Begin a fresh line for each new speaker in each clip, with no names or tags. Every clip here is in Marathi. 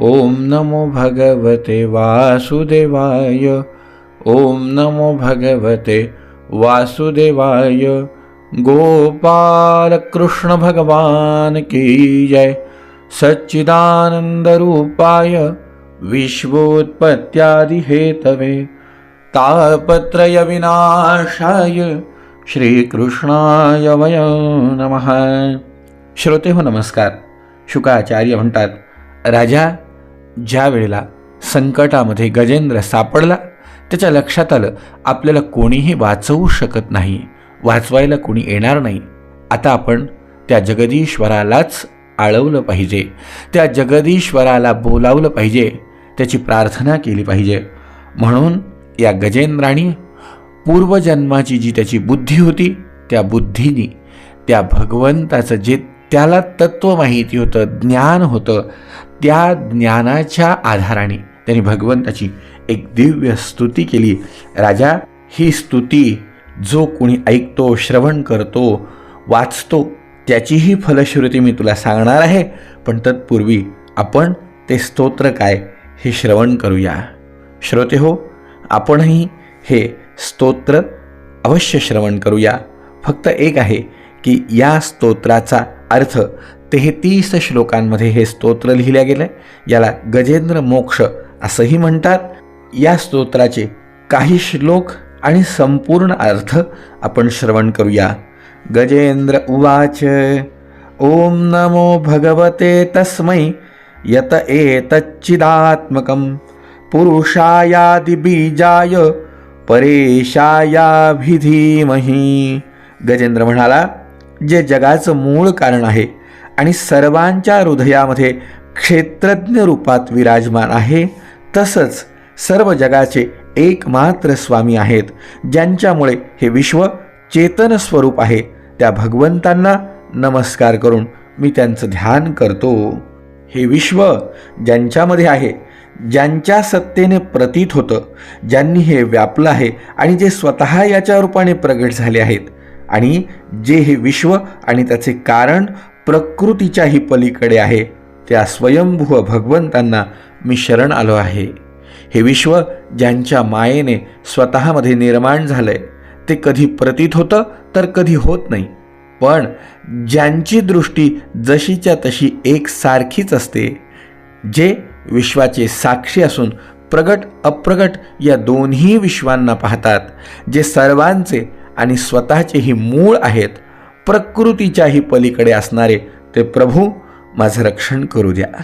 ओम नमो भगवते वासुदेवाय। ओम नमो भगवते वासुदेवाय। गोपाल कृष्ण भगवान की जय। सच्चिदानंद रूपाय विश्वोत्पत्त्यादि हेतवे तापत्रय विनाशाय श्रीकृष्णाय वय नमः। श्रोते हो नमस्कार। शुकाचार्य म्हणतात राजा ज्या वेळेला संकटामध्ये गजेंद्र सापडला त्याच्या लक्षात आलं आपल्याला कोणीही वाचवू शकत नाही वाचवायला कोणी येणार नाही. आता आपण त्या जगदीश्वरालाच आळवलं पाहिजे त्या जगदीश्वराला बोलावलं पाहिजे त्याची प्रार्थना केली पाहिजे. म्हणून या गजेंद्राणी पूर्वजन्माची जी त्याची बुद्धी होती त्या बुद्धीनी त्या भगवंताचं जे त्याला तत्व माहिती होतं ज्ञान होतं त्या ज्ञानाच्या आधाराने त्यांनी भगवंताची एक दिव्य स्तुती केली. राजा ही स्तुती जो कोणी ऐकतो श्रवण करतो वाचतो त्याचीही फलश्रुती मी तुला सांगणार आहे. पण तत्पूर्वी आपण ते स्तोत्र काय हे श्रवण करूया. श्रोते हो आपणही हे स्तोत्र अवश्य श्रवण करूया. फक्त एक आहे की या स्तोत्राचा अर्थ तेहतीस श्लोकांमध्ये हे स्तोत्र लिहिल्या गेलं याला गजेंद्र मोक्ष असंही म्हणतात. या स्तोत्राचे काही श्लोक आणि संपूर्ण अर्थ आपण श्रवण करूया. गजेंद्र उवाच ओम नमो भगवते तस्मै यत एतच्चिदात्मकं पुरुषायादिबीजाय परेशायाभिधीमही. गजेंद्र म्हणाला जे जगाचं मूळ कारण आहे आणि सर्वांच्या हृदयामध्ये क्षेत्रज्ञ रूपात विराजमान आहे. तसंच सर्व जगाचे एकमात्र स्वामी आहेत ज्यांच्यामुळे हे विश्व चेतन स्वरूप आहे. त्या भगवंतांना नमस्कार करून मी त्यांचं ध्यान करतो. हे विश्व ज्यांच्यामध्ये आहे ज्यांच्या सत्तेने प्रतीत होतं ज्यांनी हे व्यापलं आहे आणि जे स्वतः याच्या रूपाने प्रगट झाले आहेत आणि जे हे विश्व आणि त्याचे कारण प्रकृतीच्याही पलीकडे आहे. त्या स्वयंभू भगवंतांना मी शरण आलो आहे. हे विश्व ज्यांच्या मायेने स्वतःमध्ये निर्माण झालंय ते कधी प्रतीत होतं तर कधी होत नाही. पण ज्यांची दृष्टी जशीच्या तशी एकसारखीच असते जे विश्वाचे साक्षी असून प्रगट अप्रगट या दोन्ही विश्वांना पाहतात जे सर्वांचे आणि स्वतःचेही मूळ आहेत प्रकृतीच्याही पलीकडे असणारे ते प्रभू माझं रक्षण करू द्या.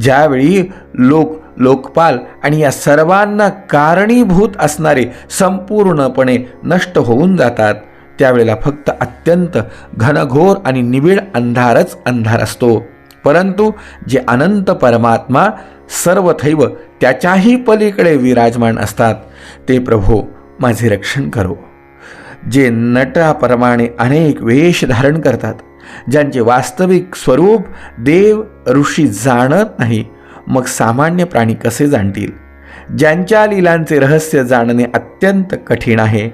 ज्यावेळी लोक लोकपाल आणि या सर्वांना कारणीभूत असणारे संपूर्णपणे नष्ट होऊन जातात त्यावेळेला फक्त अत्यंत घनघोर आणि निबिड अंधारच अंधार असतो. परंतु जे अनंत परमात्मा सर्वथैव त्याच्याही पलीकडे विराजमान असतात ते प्रभू माझे रक्षण करो. जे नटाप्रमाणे अनेक वेश धारण करतात ज्यांचे वास्तविक स्वरूप देव ऋषी जाणत नाही मग सामान्य प्राणी कसे जाणतील? ज्यांच्या लिलांचे रहस्य जाणणे अत्यंत कठीण आहे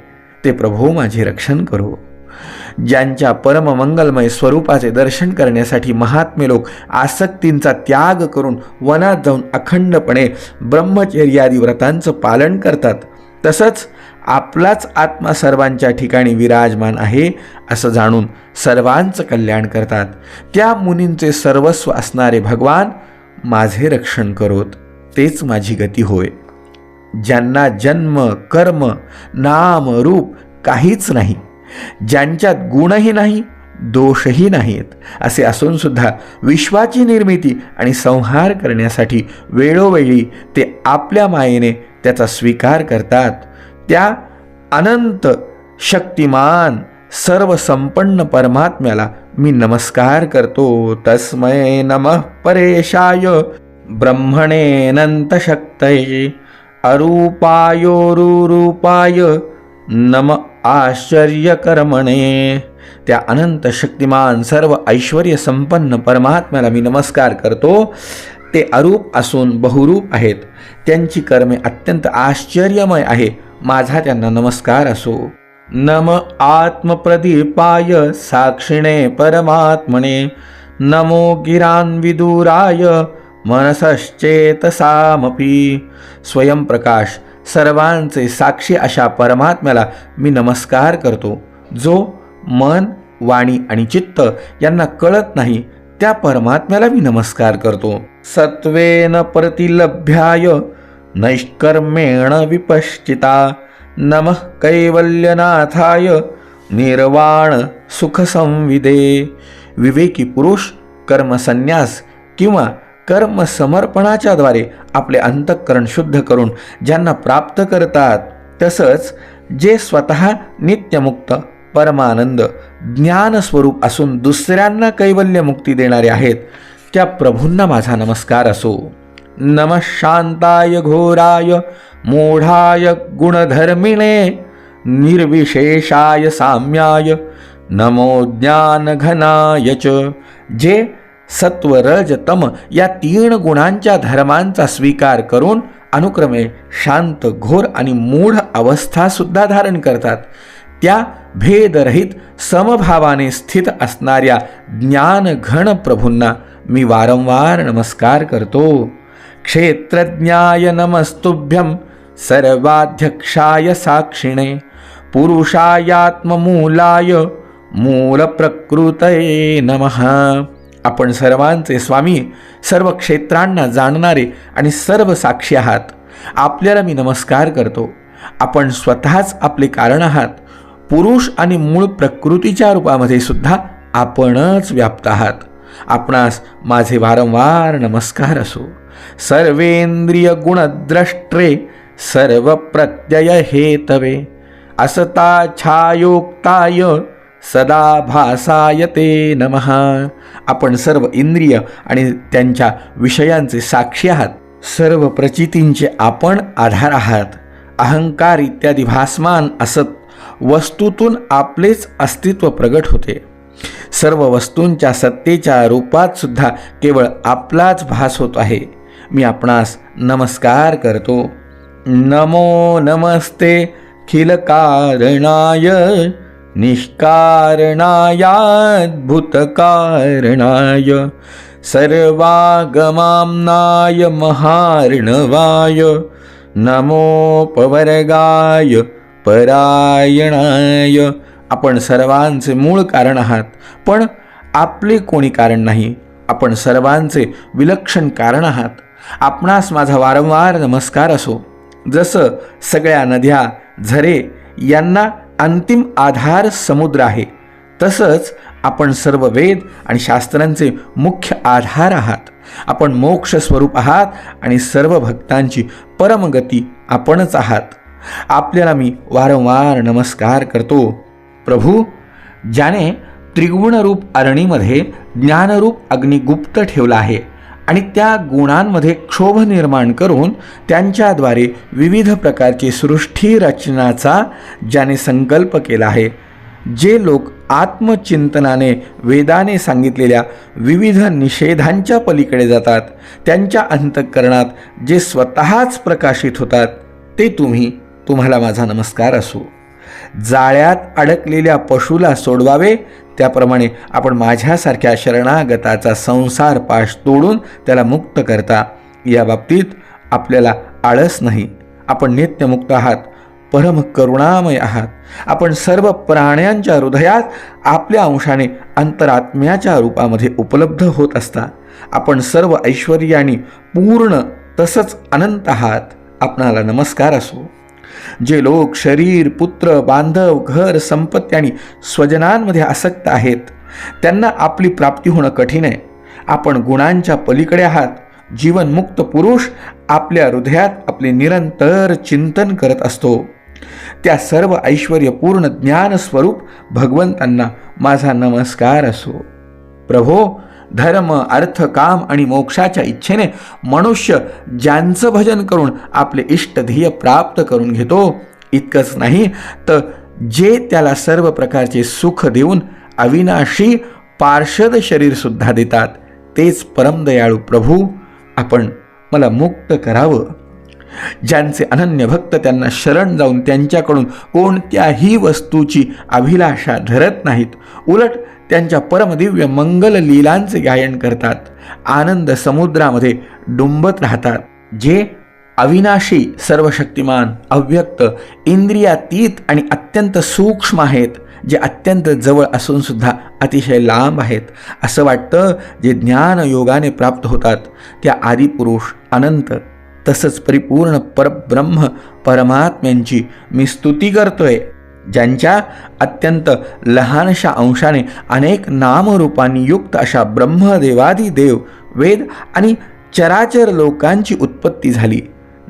ते प्रभू माझे रक्षण करो. ज्यांच्या परममंगलमय स्वरूपाचे दर्शन करण्यासाठी महात्मे लोक आसक्तींचा त्याग करून वनात जाऊन अखंडपणे ब्रह्मचर्यादी व्रतांचं पालन करतात तसंच आपलाच आत्मा सर्वांच्या ठिकाणी विराजमान आहे असं जाणून सर्वांचं कल्याण करतात. त्या मुनींचे सर्वस्व असणारे भगवान माझे रक्षण करोत तेच माझी गती होय. ज्यांना जन्म कर्म नाम रूप काहीच नाही ज्यांच्यात गुणही नाही दोषही नाहीत असे असूनसुद्धा विश्वाची निर्मिती आणि संहार करण्यासाठी वेळोवेळी ते आपल्या मायेने त्याचा स्वीकार करतात. त्या अनंत शक्तिमान सर्वसंपन्न परमात्म्याला मी नमस्कार करतो. तस्मय नमः परेशाय ब्रह्मणे ब्रह्मणेऽनन्तशक्तये अरूपायोरुरूपाय नम आश्चर्यकर्मणे. त्या अनंत शक्तिमान सर्व ऐश्वर संपन्न परमात्म्याला मी नमस्कार करतो. ते अरूप असून बहुरूप आहेत. त्यांची कर्मे अत्यंत आश्चर्यमय आहे माझा त्यांना नमस्कार असो. नम आत्मप्रदीपाय साक्षिणे परमात्मने. नमो गिरान्विदुराय मनसश्चेतसामपी. स्वयंप्रकाश सर्वांचे साक्षी अशा परमात्म्याला मी नमस्कार करतो जो मन वाणी आणि चित्त यांना कळत नाही त्या परमात्म्याला मी नमस्कार करतो. सत्वेन प्रतिलभ्याय नैष्कर्मेण विपश्चिता। नमः कैवल्यनाथाय निर्वाण सुखसंविदे। विवेकी पुरुष कर्मसन्यास किंवा कर्म समर्पणाच्याद्वारे आपले अंतःकरण शुद्ध करून ज्यांना प्राप्त करतात तसंच जे स्वतः नित्यमुक्त परमानंद ज्ञानस्वरूप असून दुसऱ्यांना कैवल्यमुक्ती देणारे आहेत त्या प्रभूंना माझा नमस्कार असो. नम शांताय घोराय मूढाय गुणधर्मिणे निर्विशेषाय साम्याय नमो ज्ञानघनाय च। जे सत्व रज तम या तीन गुणांच्या धर्मांचा स्वीकार करून अनुक्रमे शांत घोर आणि मूढ अवस्था सुद्धा धारण करतात. त्या भेदरहित समभावाने स्थित असणाऱ्या ज्ञानघन प्रभूंना मी वारंवार नमस्कार करतो. क्षेत्रज्ञाय नमस्तुभ्यं सर्वाध्यक्षाय साक्षिणे पुरुषायात्ममूलाय मूलप्रकृतये नमः. आपण सर्वांचे स्वामी सर्व क्षेत्रांना जाणणारे आणि सर्व साक्षी आहात. आपल्याला मी नमस्कार करतो. आपण स्वतःच आपले कारण आहात. पुरुष आणि मूळ प्रकृतीच्या रूपामध्ये सुद्धा आपणच व्याप्त आहात. आपणास माझे वारंवार नमस्कार असो. सर्वेंद्रिय गुणद्रष्ट्रे सर्व प्रत्यय हेतवे असता छायोक्ताय सदा भासाय ते नमः। आपण सर्व इंद्रिय आणि त्यांच्या विषयांचे साक्षी आहात। सर्व प्रचितींचे आपण आधार आहात। अहंकार इत्यादी भासमान असत वस्तूतून आपलेच अस्तित्व प्रगट होते। सर्व वस्तूंच्या सत्तेच्या रूपात सुद्धा केवळ आपलाच भास होत आहे। मी आपणास नमस्कार करतो. नमो नमस्ते. खिलकारणाय निष्कारणायाद्भुतकारणाय सर्वागमाम्नाय महार्णवाय नमोपवर्गाय परायणाय. आपण सर्वांचे मूळ कारण आहात पण आपले कोणी कारण नाही? आपण सर्वांचे विलक्षण कारण आहात. आपणास माझा वारंवार नमस्कार असो. जसं सगळ्या नद्या झरे यांना अंतिम आधार समुद्र आहे तसंच आपण सर्व वेद आणि शास्त्रांचे मुख्य आधार आहात. आपण मोक्ष स्वरूप आहात आणि सर्व भक्तांची परमगती आपणच आहात. आपल्याला मी वारंवार नमस्कार करतो. प्रभू ज्याने त्रिगुणरूप अरणीमध्ये ज्ञानरूप अग्निगुप्त ठेवला आहे आणि त्या गुणांमध्ये क्षोभ निर्माण करून त्यांच्याद्वारे विविध प्रकारची सृष्टी रचनाचा ज्याने संकल्प केला आहे जे लोक आत्मचिंतनाने वेदाने सांगितलेल्या विविध निषेधांच्या पलीकडे जातात त्यांच्या अंतःकरणात जे स्वतःच प्रकाशित होतात ते तुम्ही तुम्हाला माझा नमस्कार असो. जाळ्यात अडकलेल्या पशुला सोडवावे त्याप्रमाणे आपण माझ्यासारख्या शरणागताचा संसार पाश तोडून त्याला मुक्त करता. या बाबतीत आपल्याला आळस नाही. आपण नित्यमुक्त आहात. परम करुणामय आहात. आपण सर्व प्राण्यांच्या हृदयात आपल्या अंशाने अंतरात्म्याच्या रूपामध्ये उपलब्ध होत असता. आपण सर्व ऐश्वर्याने पूर्ण तसंच अनंत आहात. आपणाला नमस्कार असो. जे लोक शरीर पुत्र बांधव घर संपत्ती आणि स्वजनांमध्ये आसक्त आहेत त्यांना आपली प्राप्ती होणं कठीण आहे. आपण गुणांच्या पलीकडे आहात. जीवनमुक्त पुरुष आपल्या हृदयात आपले निरंतर चिंतन करत असतो. त्या सर्व ऐश्वर्यपूर्ण ज्ञान स्वरूप भगवंतांना माझा नमस्कार असो. प्रभो धर्म अर्थ काम आणि मोक्षाच्या इच्छेने मनुष्य ज्यांचं भजन करून आपले इष्ट ध्येय प्राप्त करून घेतो इतकंच नाही तर जे त्याला सर्व प्रकारचे सुख देऊन अविनाशी पार्षद शरीरसुद्धा देतात तेच परमदयाळू प्रभू आपण मला मुक्त करावं. ज्यांचे अनन्य भक्त त्यांना शरण जाऊन त्यांच्याकडून कोणत्याही वस्तूची अभिलाषा धरत नाहीत उलट त्यांच्या परमदिव्य मंगल लीलांचे गायन करतात. आनंद समुद्रामध्ये डुंबत राहतात. जे अविनाशी सर्वशक्तिमान अव्यक्त इंद्रियातीत आणि अत्यंत सूक्ष्म आहेत जे अत्यंत जवळ असून सुद्धा अतिशय लांब आहेत. असं वाटतं जे ज्ञान योगाने प्राप्त होतात. त्या आदिपुरुष अनंत तसंच परिपूर्ण परब्रह्म परमात्म्यांची मी स्तुती करतोय. ज्यांच्या अत्यंत लहानशा अंशाने अनेक नामरूपांनी युक्त अशा ब्रह्मदेवादी देव वेद आणि चराचर लोकांची उत्पत्ती झाली.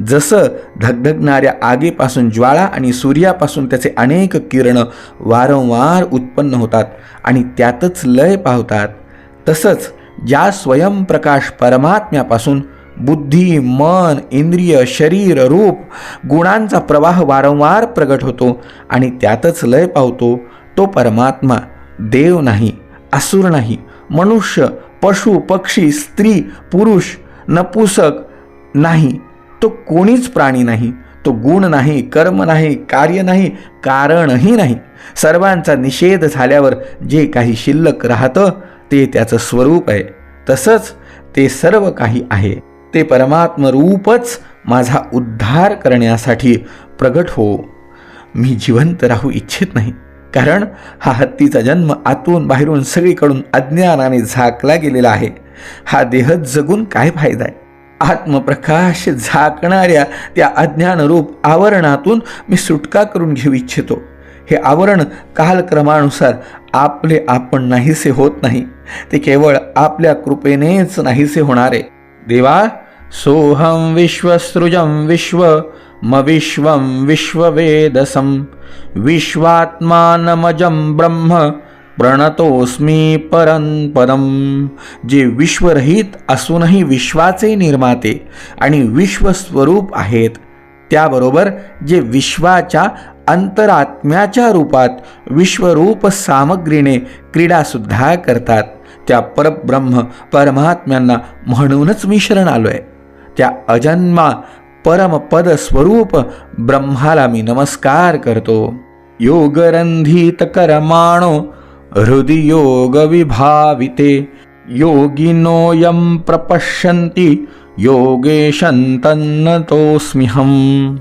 जसं धगधगणाऱ्या आगीपासून ज्वाळा आणि सूर्यापासून त्याचे अनेक किरण वारंवार उत्पन्न होतात आणि त्यातच लय पावतात. तसंच ज्या स्वयंप्रकाश परमात्म्यापासून बुद्धी मन इंद्रिय शरीर रूप गुणांचा प्रवाह वारंवार प्रगट होतो आणि त्यातच लय पावतो. तो परमात्मा देव नाही असुर नाही मनुष्य पशु पक्षी स्त्री पुरुष नपुसक नाही. तो कोणीच प्राणी नाही तो गुण नाही कर्म नाही कार्य नाही कारणही नाही. सर्वांचा निषेध झाल्यावर जे काही शिल्लक राहतं ते त्याचं स्वरूप आहे. तसंच ते सर्व काही आहे. ते परमात्मरूपच माझा उद्धार करण्यासाठी प्रगट हो. मी जिवंत राहू इच्छित नाही. कारण हा हत्तीचा जन्म आतून बाहेरून सगळीकडून अज्ञानाने झाकला गेलेला आहे. हा देह जगून काय फायदा आहे? आत्मप्रकाश झाकणाऱ्या त्या अज्ञानरूप आवरणातून मी सुटका करून घेऊ इच्छितो. हे आवरण कालक्रमानुसार आपले आपण नाहीसे होत नाही. ते केवळ आपल्या कृपेनेच नाहीसे होणारे. देवा सोहम विश्वसृजं विश्व मविश्वं विश्ववेदसं। विश्वात्मानमजं ब्रह्म प्रणतोस्मी परंपरम जे विश्वरहित असूनही विश्वाचे निर्माते आणि विश्वस्वरूप आहेत त्याबरोबर जे विश्वाच्या अंतरात्म्याच्या रूपात विश्वरूप सामग्रीने क्रीडासुद्धा करतात त्या परब्रह्म परमात्म्यांना म्हणूनच मी शरण आलो आहे त्या अजन्मा परमपद स्वरूप ब्रह्माला मी नमस्कार करतो. योगरंधित करमाणो हृदि योगविभाविते योगिनोऽयं प्रपश्यन्ति योगेशन्तन्नतोऽस्म्यहं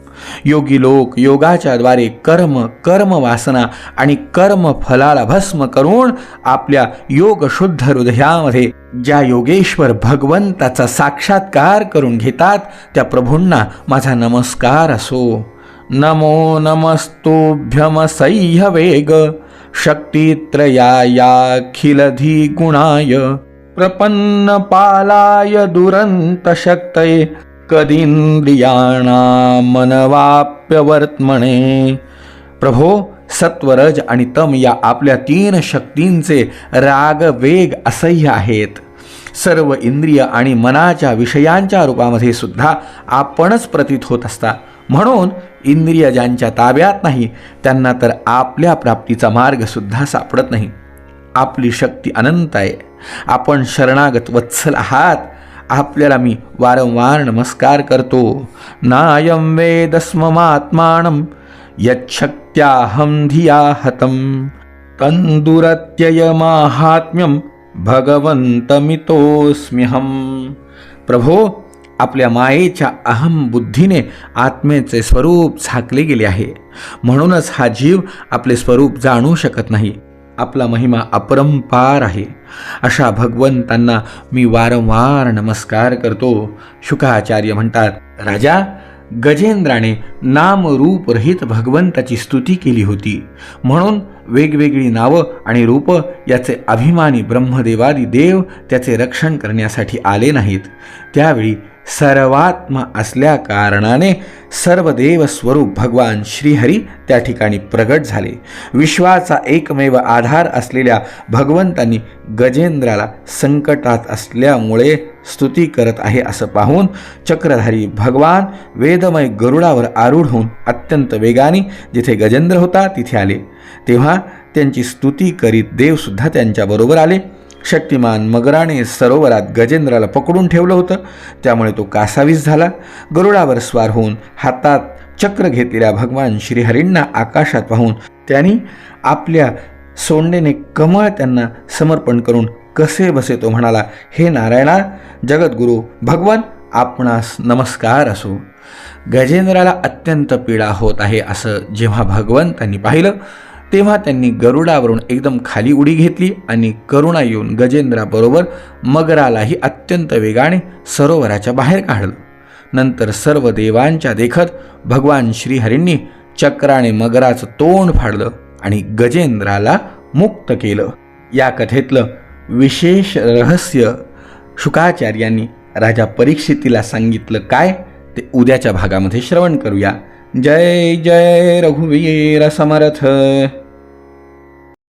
योगी लोक योगाच्या द्वारे कर्म कर्म वासना आणि कर्म फलाला भस्म करून आपल्या योगशुद्ध हृदयामध्ये ज्या योगेश्वर भगवंताचा साक्षात्कार करून घेतात त्या प्रभूंना माझा नमस्कार असो. नमो नमस्तोभ्यमसह्य वेग शक्तित्रयायाखिलधिगुणाय। प्रपन्नपालाय दुरन्तशक्तये कदीन्द्रियाणामनवाप्यवर्त्मणे। प्रभो सत्वरज आणि तम या आपल्या तीन शक्तींचे राग वेग असह्य आहेत. सर्व इंद्रिय आणि मनाच्या विषयांच्या रूपामध्ये सुद्धा आपणच प्रतीत होत असता. म्हणून इंद्रिय ज्यांच्या ताब्यात नाही त्यांना तर आपल्या प्राप्तीचा मार्गसुद्धा सापडत नाही. आपली शक्ती अनंत आहे. आपण शरणागत वत्सल आहात. आपल्याला मी वारंवार नमस्कार करतो. नायं वेदस्ममात्मानं यच्छक्त्याहं धिया हतं तन्दुरत्ययमाहात्म्यं भगवन्तमितोऽस्म्यहं प्रभो आपल्या मायेच्या अहम बुद्धीने आत्मेचे स्वरूप झाकले गेले आहे. म्हणूनच हा जीव आपले स्वरूप जाणू शकत नाही. आपला महिमा अपरंपार आहे. अशा भगवंतांना मी वारंवार नमस्कार करतो. शुकाचार्य म्हणतात राजा गजेंद्राने नामरूपरहित भगवंताची स्तुती केली होती. म्हणून वेगवेगळी नावं आणि रूप याचे अभिमानी ब्रह्मदेवादी देव त्याचे रक्षण करण्यासाठी आले नाहीत. त्यावेळी सर्वात्म असल्या कारणाने सर्व स्वरूप भगवान श्रीहरी त्या ठिकाणी प्रगट झाले. विश्वाचा एकमेव आधार असलेल्या भगवंतांनी गजेंद्राला संकटात असल्यामुळे स्तुती करत आहे असं पाहून चक्रधारी भगवान वेदमय गरुडावर आरूढ होऊन अत्यंत वेगाने जिथे गजेंद्र होता तिथे आले. तेव्हा त्यांची स्तुती करीत देवसुद्धा त्यांच्याबरोबर आले. शक्तिमान मगराने सरोवरात गजेंद्राला पकडून ठेवलं होतं. त्यामुळे तो कासावीस झाला. गरुडावर स्वार होऊन हातात चक्र घेतलेल्या भगवान श्रीहरींना आकाशात पाहून त्यांनी आपल्या सोंडेने कमळ त्यांना समर्पण करून कसे बसे तो म्हणाला हे नारायणा जगद्गुरू भगवान आपणास नमस्कार असो. गजेंद्राला अत्यंत पीडा होत आहे असं जेव्हा भगवंतांनी पाहिलं तेव्हा त्यांनी गरुडावरून एकदम खाली उडी घेतली आणि करुणा येऊन गजेंद्राबरोबर मगरालाही अत्यंत वेगाने सरोवराच्या बाहेर काढलं. नंतर सर्व देवांच्या देखत भगवान श्रीहरींनी चक्राने मगराचं तोंड फाडलं आणि गजेंद्राला मुक्त केलं. या कथेतलं विशेष रहस्य शुकाचार्यांनी राजा परीक्षितीला सांगितलं काय ते उद्याच्या भागामध्ये श्रवण करूया. जय जय रघुवीर समर्थ.